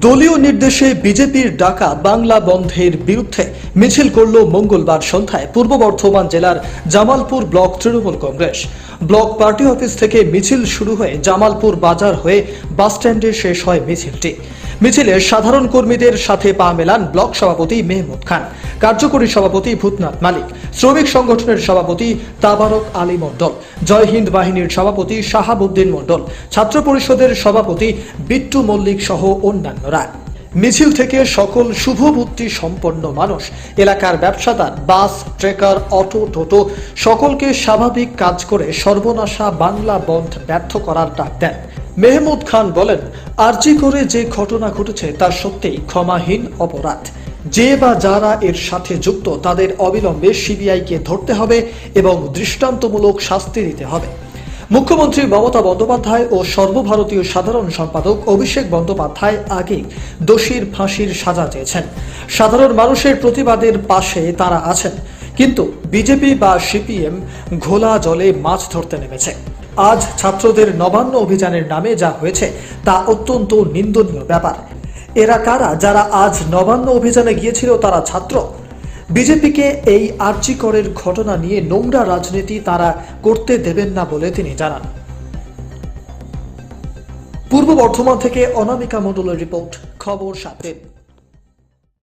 দলীয় নির্দেশে বিজেপির ডাকা বাংলা বন্ধের বিরুদ্ধে মিছিল করল মঙ্গলবার সন্ধ্যায় পূর্ব বর্ধমান জেলার Jamalpur block Trinamool Congress. Block party office থেকে মিছিল শুরু হয়ে জামালপুর বাজার হয়ে বাসস্ট্যান্ডে শেষ হয় মিছিলটি। মিছিলে সাধারণ কর্মীদের সাথে পা মেলান ব্লক সভাপতি মেহমুদ খান। কার্যকরী সভাপতি ভূতনাথ মালিক, শ্রমিক সংগঠনের সভাপতি তাবারক আলী মণ্ডল, জয় হিন্দ বাহিনীর সভাপতি শাহাবুদ্দিন মণ্ডল, ছাত্র পরিষদের সভাপতি বিট্টু মল্লিক সহ অন্যান্যরা। মিছিল থেকে সকল শুভবুদ্ধি সম্পন্ন মানুষ, এলাকার ব্যবসাদার, বাস, ট্রেকার, অটো, টোটো, সকলকে স্বাভাবিক কাজ করে সর্বনাশা বাংলা বন্ধ ব্যর্থ করার ডাক দেন। মেহমুদ খান বলেন, আর্জি করে যে ঘটনা ঘটেছে তা সত্যিই ক্ষমাহীন অপরাধ। যে বা যারা এর সাথে যুক্ত, তাদের অবিলম্বে সিবিআইকে ধরতে হবে এবং দৃষ্টান্তমূলক শাস্তি দিতে হবে। মুখ্যমন্ত্রী মমতা বন্দ্যোপাধ্যায় ও সর্বভারতীয় সাধারণ সম্পাদক অভিষেক বন্দ্যোপাধ্যায় আগেই দোষীর ফাঁসির সাজা চেয়েছেন। সাধারণ মানুষের প্রতিবাদের পাশে তারা আছেন, কিন্তু বিজেপি বা সিপিএম ঘোলা জলে মাছ ধরতে নেমেছে। আজ ছাত্রদের নবান্ন অভিযানের নামে যা হয়েছে, তা অত্যন্ত নিন্দনীয় ব্যাপার। এরা কারা যারা আজ নবান্ন অভিযানে গিয়েছিল তারা ছাত্র? বিজেপিকে এই আর্যিকরের ঘটনা নিয়ে নোংরা রাজনীতি তারা করতে দেবেন না বলে তিনি জানান। পূর্ব বর্ধমান থেকে অনামিকা মণ্ডলের রিপোর্ট, খবর দিন।